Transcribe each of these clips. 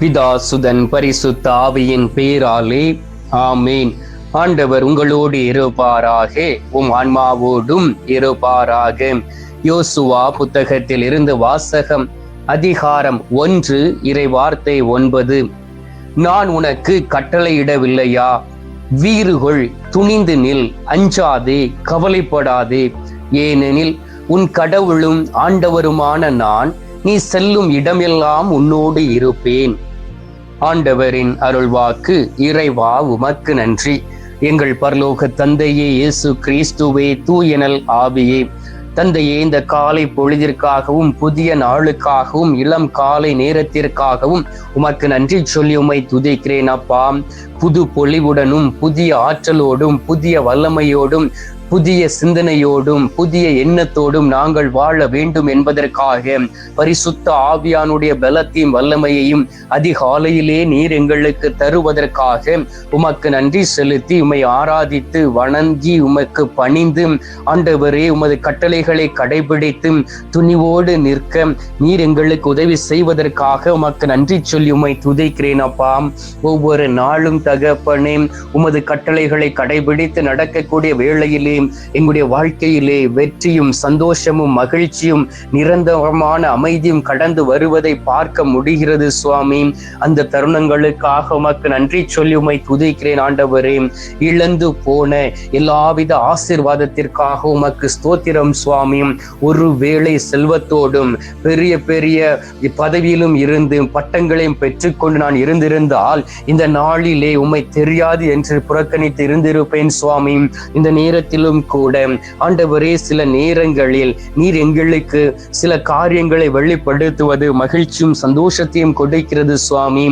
பிதா சுதன் பரிசுத்த ஆவியின் பேராலே ஆமேன். ஆண்டவர் உங்களோடு இருப்பாராக உம் ஆன்மாவோடும் இருப்பாராக. யோசுவா புத்தகத்தில் இருந்து வாசகம் அதிகாரம் ஒன்று இறை வார்த்தை ஒன்பது. நான் உனக்கு கட்டளையிடவில்லையா? வீறுகொள் துணிந்து நில் அஞ்சாதே கவலைப்படாதே. ஏனெனில் உன் கடவுளும் ஆண்டவருமான நான் நீ செல்லும் இடமெல்லாம் உன்னோடு இருப்பேன். ஆண்டவரின் அருள்வாக்கு இறைவா உமக்கு நன்றி. எங்கள் பரலோக தந்தையே இயேசு கிறிஸ்துவே தூயனல் ஆவியே. தந்தையே இந்த காலை பொழுதிற்காகவும் புதிய நாளுக்காகவும் இளம் காலை நேரத்திற்காகவும் உமக்கு நன்றி சொல்லி உமை துதிக்கிறேன் அப்பா. புது பொலிவுடனும் புதிய ஆற்றலோடும் புதிய வல்லமையோடும் புதிய சிந்தனையோடும் புதிய எண்ணத்தோடும் நாங்கள் வாழ வேண்டும் என்பதற்காக பரிசுத்த ஆவியானுடைய பலத்தையும் வல்லமையையும் அதிகாலையிலே நீர் எங்களுக்கு தருவதற்காக உமக்கு நன்றி செலுத்தி உம்மை ஆராதித்து வணங்கி உமக்கு பணிந்து ஆண்டவரே உமது கட்டளைகளை கடைபிடித்து துணிவோடு நிற்க நீர் எங்களுக்கு உதவி செய்வதற்காக உமக்கு நன்றி சொல்லி உம்மை துதைக்கிறேன் அப்பா. ஒவ்வொரு நாளும் தகப்பனே உமது கட்டளைகளை கடைபிடித்து நடக்கக்கூடிய வேளையிலே எங்களுடைய வாழ்க்கையிலே வெற்றியும் சந்தோஷமும் மகிழ்ச்சியும் நிரந்தரமான அமைதியும் கடந்து வருவதை பார்க்க முடிகிறது சுவாமி. அந்த தருணங்களுக்காக உமக்கு நன்றி சொல்லி உமை துதிக்கிறேன் ஆண்டவரே. இழந்து போன எல்லாவித ஆசிர்வாதத்திற்காக உமக்கு ஸ்தோத்திரம் சுவாமி. ஒருவேளை செல்வத்தோடும் பெரிய பெரிய பதவியிலும் இருந்து பட்டங்களையும் பெற்றுக்கொண்டு நான் இருந்திருந்தால் இந்த நாளிலே உம்மை தெரியாது என்று புறக்கணித்து இருந்திருப்பேன் சுவாமி. இந்த நேரத்தில் நேரத்திலும் கூட ஆண்டவரே சில நேரங்களில் நீர் எங்களுக்கு சில காரியங்களை வெளிப்படுத்துவது மகிழ்ச்சியும் சந்தோஷத்தையும் கொடுக்கிறது சுவாமி.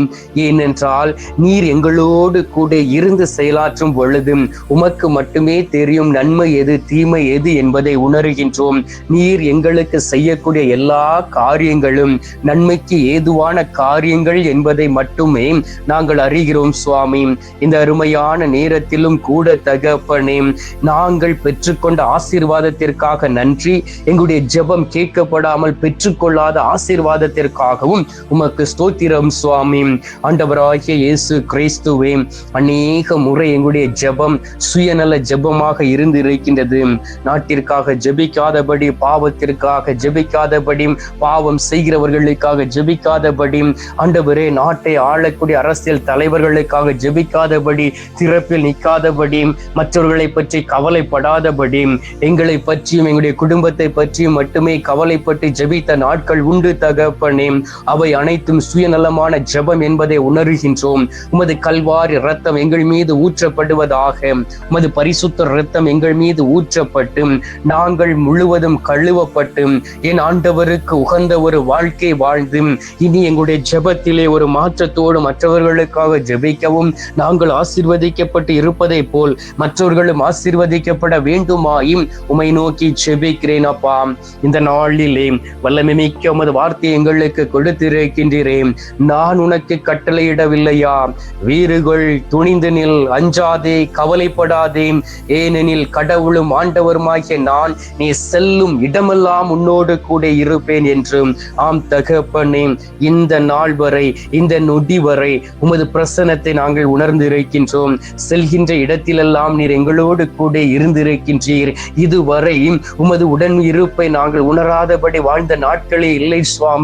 ஏனென்றால் நீர் எங்களோடு கூட இருந்து செயலாற்றும் பொழுது உமக்கு மட்டுமே தெரியும் நன்மை எது தீமை எது என்பதை உணர்கின்றோம். நீர் எங்களுக்கு செய்யக்கூடிய எல்லா காரியங்களும் நன்மைக்கு ஏதுவான காரியங்கள் என்பதை மட்டுமே நாங்கள் அறிகிறோம் சுவாமி. இந்த அருமையான நேரத்திலும் கூட தகப்பனே நாங்கள் பெற்றுக்கொண்ட ஆசீர்வாதத்திற்காக நன்றி. எங்களுடைய ஜெபம் கேட்கப்படாமல் பெற்றுக்கொள்ளாத ஆசீர்வாதத்திற்காகவும் உமக்கு ஸ்தோத்திரம் சுவாமி. ஆண்டவராகிய இயேசு கிறிஸ்துவே அநேக முறை எங்களுடைய ஜெபம் சுயநல ஜெபமாக இருந்து இருக்கின்றது நாட்டிற்காக ஜெபிக்காதபடி பாவத்திற்காக ஜெபிக்காதபடி பாவம் செய்கிறவர்களுக்காக ஜெபிக்காதபடி ஆண்டவரே நாட்டை ஆளக்கூடிய அரசியல் தலைவர்களுக்காக ஜெபிக்காதபடி திறப்பில் நிற்காதபடி மற்றவர்களை பற்றி கவலைப்படாதபடி எங்களை பற்றியும் எங்களுடைய குடும்பத்தை பற்றியும் மட்டுமே கவலைப்பட்டு ஜெபித்த நாட்கள் உண்டு தகப்பனே. அவை அனைத்தும் சுயநலமான ஜெபம் என்பதை உணர்கின்றோம். உமது கல்வாரி ரத்தம் எங்கள் மீது ஊற்றப்படுவதாக உமது பரிசுத்த ரத்தம் எங்கள் மீது ஊற்றப்பட்டு நாங்கள் முழுவதும் கழுவப்பட்டு என் ஆண்டவருக்கு உகந்த ஒரு வாழ்க்கை வாழ்ந்து இனி எங்களுடைய ஜெபத்திலே ஒரு மாற்றத்தோடு மற்றவர்களுக்காக ஜெபிக்கவும் நாங்கள் ஆசிர்வதிக்கப்பட்டு இருப்பதை போல் மற்றவர்களும் ஆசீர்வதிக்கப்பட வேண்டுமாயும் உமை நோக்கி செபிக்கிறேன் அப்பா. இந்த நாளிலே வல்லமை மிக்க உமது வார்த்தை எங்களுக்கு கொடுத்திருக்கின்றேன் நான் உனக்கு கட்டளையிடவில்லையா? வீறுகள் துணிந்து நில் அஞ்சாதே கவலைப்படாதே. ஏனெனில் கடவுளும் ஆண்டவருமாகிய நான் நீ செல்லும் இடமெல்லாம் உன்னோடு கூட இருப்பேன் என்று. ஆம் தகப்பனே இந்த நாள் வரை இந்த நொடி வரை உமது பிரசனத்தை நாங்கள் உணர்ந்திருக்கின்றோம். செல்கின்ற இடத்திலெல்லாம் நீர் எங்களோடு கூட இருந்து இருந்திருக்கின்றீர் இதுவரை உமது உடன் இருப்பை நாங்கள் உணராதபடி வாழ்ந்த நாட்களே இல்லை சுவாமி.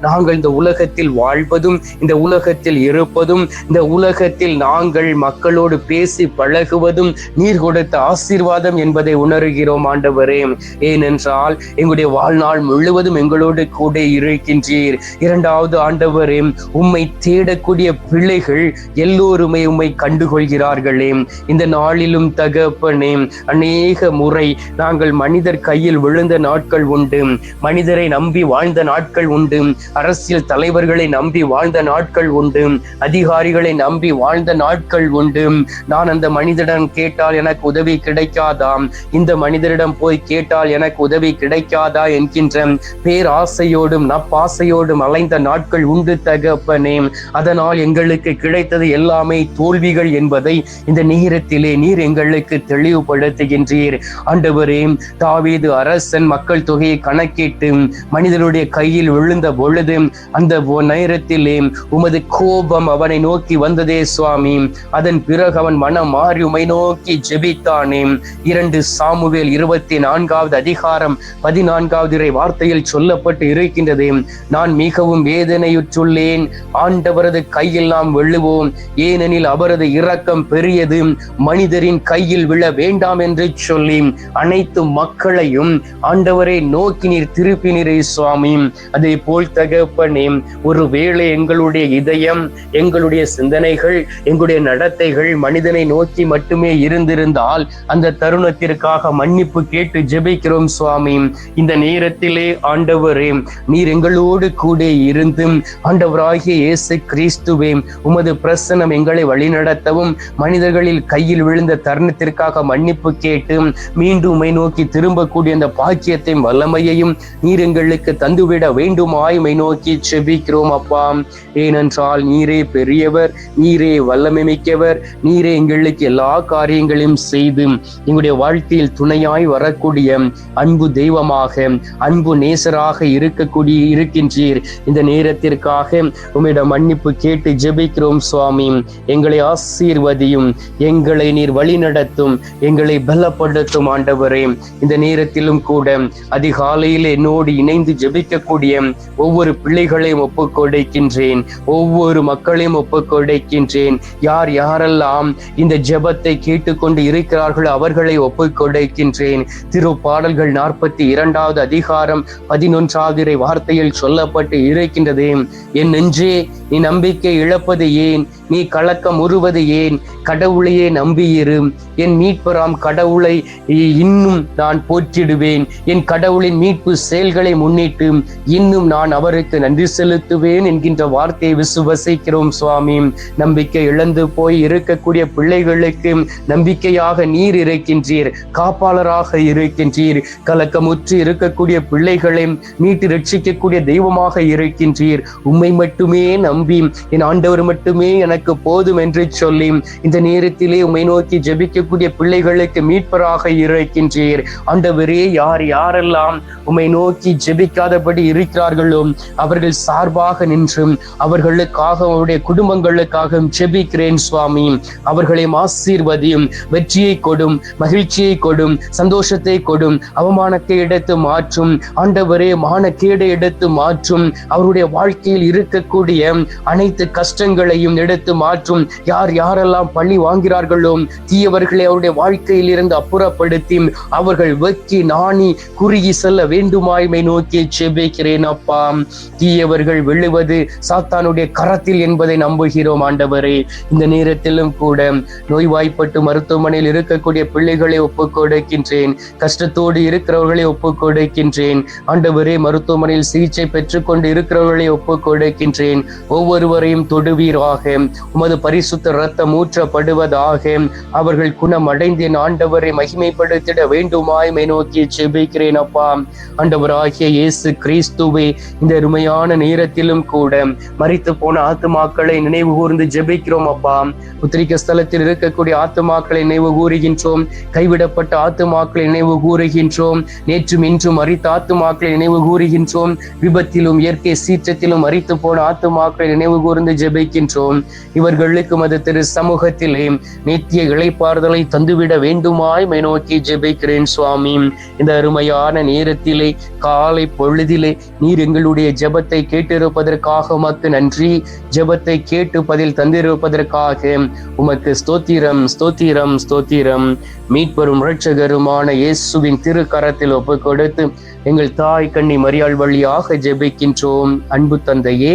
நாங்கள் இந்த உலகத்தில் வாழ்வதும் இந்த உலகத்தில் இருப்பதும் இந்த உலகத்தில் நாங்கள் மக்களோடு பேசி பழகுவதும் நீர் கொடுத்த ஆசீர்வாதம் என்பதை உணர்கிறோம் ஆண்டவரே. ஏனென்றால் எங்களுடைய வாழ்நாள் முழுவதும் எங்களோடு கூட இருக்கின்றீர். இரண்டாவது ஆண்டவரே உம்மை தேடக்கூடிய பிள்ளைகள் எல்லோருமே உம்மை கண்டுகொள்கிறார்களே. இந்த நாளிலும் தகப்பனே அநேக முறை நாங்கள் மனிதர் கையில் விழுந்த நாட்கள் உண்டு. மனிதரை நம்பி வாழ்ந்த நாட்கள் உண்டு. அரசியல் தலைவர்களை நம்பி வாழ்ந்த நாட்கள் உண்டு. அதிகாரிகளை நம்பி வாழ்ந்த நாட்கள் உண்டு. நான் அந்த மனிதரிடம் கேட்டால் எனக்கு உதவி கிடைக்காதாம் இந்த மனிதரிடம் போய் கேட்டால் எனக்கு உதவி கிடைக்காதா? என்கின்ற பேராசையோடும் நப்பாசையோடும் அலைந்த நாட்கள் உண்டு தகப்பனே. அதனால் எங்களுக்கு கிடைத்தது எல்லாமே தோல்விகள் என்பதை இந்த நேரத்திலே நீர் எங்களுக்கு தெளிவுபடுத்த நடத்துகின்றீர். ஆண்டவரே தாவீது அரசன் மக்கள் தொகையை கணக்கிட்டு மனிதனுடைய கையில் விழுந்த பொழுது அந்த நேரத்திலே உமது கோபம் அவனை நோக்கி வந்ததே சுவாமி. அதன் பிறகு அவன் மனம் மாறி உமை நோக்கி ஜெபித்தானே. இரண்டு சாமுவேல் இருபத்தி நான்காவது அதிகாரம் பதினான்காவது இறை வார்த்தையில் சொல்லப்பட்டு இருக்கின்றது. நான் மிகவும் வேதனையுற்றுள்ளேன். ஆண்டவரது கையில் நாம் வெல்லுவோம். ஏனெனில் அவரது இரக்கம் பெரியது. மனிதரின் கையில் விழ வேண்டாம் என்று சொல்லி அனைத்து மக்களையும் ஆண்டவரை நோக்கி நீர் திருப்பினரே சுவாமி. அதே போல் தகப்பனே ஒருவேளை எங்களுடைய இதயம் எங்களுடைய சிந்தனைகள் எங்களுடைய நடத்தைகள் மனிதனை நோக்கி மட்டுமே இருந்திருந்தால் அந்த தருணத்திற்காக மன்னிப்பு கேட்டு ஜெபிக்கிறோம் சுவாமி. இந்த நேரத்திலே ஆண்டவரே நீர் எங்களோடு கூட இருந்து ஆண்டவராகிய இயேசு கிறிஸ்துவே உமது பிரசனம் எங்களை வழிநடத்தவும் மனிதர்களில் கையில் விழுந்த தருணத்திற்காக மன்னிப்பு கேட்டு மீண்டும் நோக்கி திரும்பக்கூடிய அந்த பாக்கியத்தையும் வல்லமையையும் நீர் எங்களுக்கு தந்துவிட வேண்டுமாய் மை நோக்கி செபிக்கிறோம் அப்பா. ஏனென்றால் நீரே பெரியவர் நீரே வல்லமை மிக்கவர் நீரே எங்களுக்கு எல்லா காரியங்களையும் செய்து எங்களுடைய வாழ்க்கையில் துணையாய் வரக்கூடிய அன்பு தெய்வமாக அன்பு நேசராக இருக்கக்கூடிய இருக்கின்றீர். இந்த நேரத்திற்காக உம்மிடம் மன்னிப்பு கேட்டு ஜெபிக்கிறோம் சுவாமி. எங்களை ஆசீர்வதியும் எங்களை நீர் வழிநடத்தும் எங்களை பலப்படுத்தும் ஆண்டவரே. இந்த நேரத்திலும் கூட அதிகாலையில் என்னோடு இணைந்து ஜெபிக்கக்கூடிய ஒவ்வொரு பிள்ளைகளையும் ஒப்புக்கொடைக்கின்றேன். ஒவ்வொரு மக்களையும் ஒப்புக்கொடைக்கின்றேன். யார் யாரெல்லாம் இந்த ஜெபத்தை கேட்டுக்கொண்டு இருக்கிறார்களோ அவர்களை ஒப்புக்கொடைக்கின்றேன். திருப்பாடல்கள் நாற்பத்தி இரண்டாவது அதிகாரம் பதினொன்றாவது வார்த்தையில் சொல்லப்பட்டு இருக்கின்றது. என் நெஞ்சே நீ நம்பிக்கை இழப்பது ஏன்? நீ கலக்கம் உருவது ஏன்? கடவுளையே நம்பியிரு. என் மீட்பராம் கடவுளை இன்னும் நான் போற்றிடுவேன். என் கடவுளின் மீட்பு செயல்களை முன்னிட்டு இன்னும் நான் அவருக்கு நன்றி செலுத்துவேன் என்கின்ற வார்த்தையை விசுவசிக்கிறோம் சுவாமி. நம்பிக்கை இழந்து போய் இருக்கக்கூடிய பிள்ளைகளுக்கு நம்பிக்கையாக நீர் இருக்கின்றீர். காப்பாளராக இருக்கின்றீர். கலக்கமுற்று இருக்கக்கூடிய பிள்ளைகளை மீட்டு ரட்சிக்கக்கூடிய தெய்வமாக இருக்கின்றீர். உம்மை மட்டுமே நம்பி என் ஆண்டவர் மட்டுமே எனக்கு எனக்கு போதும் என்று சொல்லி இந்த நேரத்திலே உமை நோக்கி ஜெபிக்கக்கூடிய பிள்ளைகளுக்கு மீட்பராக இருக்கின்றீர். ஆண்டவரே யார் யாரெல்லாம் உமை நோக்கி ஜெபிக்காதபடி இருக்கிறார்களோ அவர்கள் சார்பாக நின்று அவர்களுக்காக அவருடைய குடும்பங்களுக்காக ஜெபிக்கிறேன் சுவாமி. அவர்களை ஆசீர்வதியும் வெற்றியை கொடும் மகிழ்ச்சியை கொடும் சந்தோஷத்தை கொடும் அவமானத்தை எடுத்து மாற்றும் ஆண்டவரே மானக்கேடை எடுத்து மாற்றும் அவருடைய வாழ்க்கையில் இருக்கக்கூடிய அனைத்து கஷ்டங்களையும் எடுத்து எடுத்து மாற்றும் யார் யாரெல்லாம் பழி வாங்கிறார்களோ தீயவர்களை அவருடைய வாழ்க்கையில் இருந்து அப்புறப்படுத்தி அவர்கள் வெக்கி நாணி குறுகி செல்ல வேண்டுமாய்மை நோக்கி செபிக்கிறேன் அப்பா. தீயவர்கள் விழுவது சாத்தானுடைய கரத்தில் என்பதை நம்புகிறோம் ஆண்டவரே. இந்த நேரத்திலும் கூட நோய்வாய்ப்பட்டு மருத்துவமனையில் இருக்கக்கூடிய பிள்ளைகளை ஒப்பு கொடுக்கின்றேன். கஷ்டத்தோடு இருக்கிறவர்களை ஒப்பு கொடுக்கின்றேன். ஆண்டவரே மருத்துவமனையில் சிகிச்சை பெற்றுக்கொண்டு இருக்கிறவர்களை ஒப்பு கொடுக்கின்றேன். ஒவ்வொருவரையும் தொடுவீராக. உமது பரிசுத்த ரத்தம் ஊற்றப்படுவதாக. அவர்கள் குணம் அடைந்தேன். ஆண்டவரை மகிமைப்படுத்திட வேண்டுமாய்மை நோக்கி செபிக்கிறேன் அப்பா. ஆண்டவராகிய இயேசு கிறிஸ்துவே இந்த அருமையான நேரத்திலும் கூட மறித்து போன ஆத்துமாக்களை நினைவு கூர்ந்து ஜெபிக்கிறோம் அப்பா. உத்திரிக்க ஸ்தலத்தில் இருக்கக்கூடிய ஆத்துமாக்களை நினைவு கூறுகின்றோம். கைவிடப்பட்ட ஆத்துமாக்களை நினைவு கூறுகின்றோம். நேற்றும் இன்றும் மறித்த ஆத்துமாக்களை நினைவு கூறுகின்றோம். விபத்திலும் இயற்கை சீற்றத்திலும் மறித்து போன ஆத்துமாக்களை நினைவு கூர்ந்து ஜெபிக்கின்றோம். இவர்களுக்கு மது திரு சமூகத்திலே. நித்திய இளைப்பாறுதலை தந்துவிட வேண்டுமாய் மை நோக்கி ஜெபிக்கிறேன் சுவாமி. இந்த அருமையான நேரத்திலே காலை பொழுதிலே நீர் எங்களுடைய ஜெபத்தை கேட்டிருப்பதற்காக உமக்கு நன்றி. ஜெபத்தை கேட்டு பதில் தந்திருப்பதற்காக உமக்கு ஸ்தோத்திரம் ஸ்தோத்திரம் ஸ்தோத்திரம். மீட்பெரும் ரட்சகருமான இயேசுவின் திருக்கரத்தில் ஒப்பு கொடுத்து எங்கள் தாய் கண்ணி மரியாள் வழியாக ஜெபிக்கின்றோம். அன்பு தந்தையே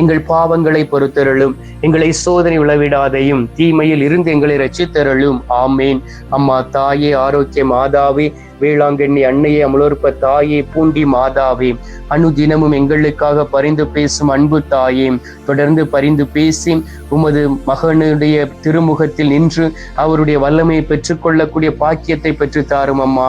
எங்கள் பாவங்களை பொறுத்தருளும். எங்களை சோதனை விளவிடாதையும் தீமையில் இருந்து எங்களை ரச்சித்தருளும் ஆமேன். அம்மா தாயே ஆரோக்கிய மாதாவே வேளாங்கண்ணி அன்னையே அமலோற்ப தாயே பூண்டி மாதாவே. அனுதினமும் எங்களுக்காக பரிந்து பேசும் அன்பு தாயே. தொடர்ந்து பரிந்து பேசி உமது மகனுடைய திருமுகத்தில் நின்று அவருடைய வல்லமையை பெற்றுக்கொள்ளக்கூடிய பாக்கியத்தை பெற்று தாரும் அம்மா.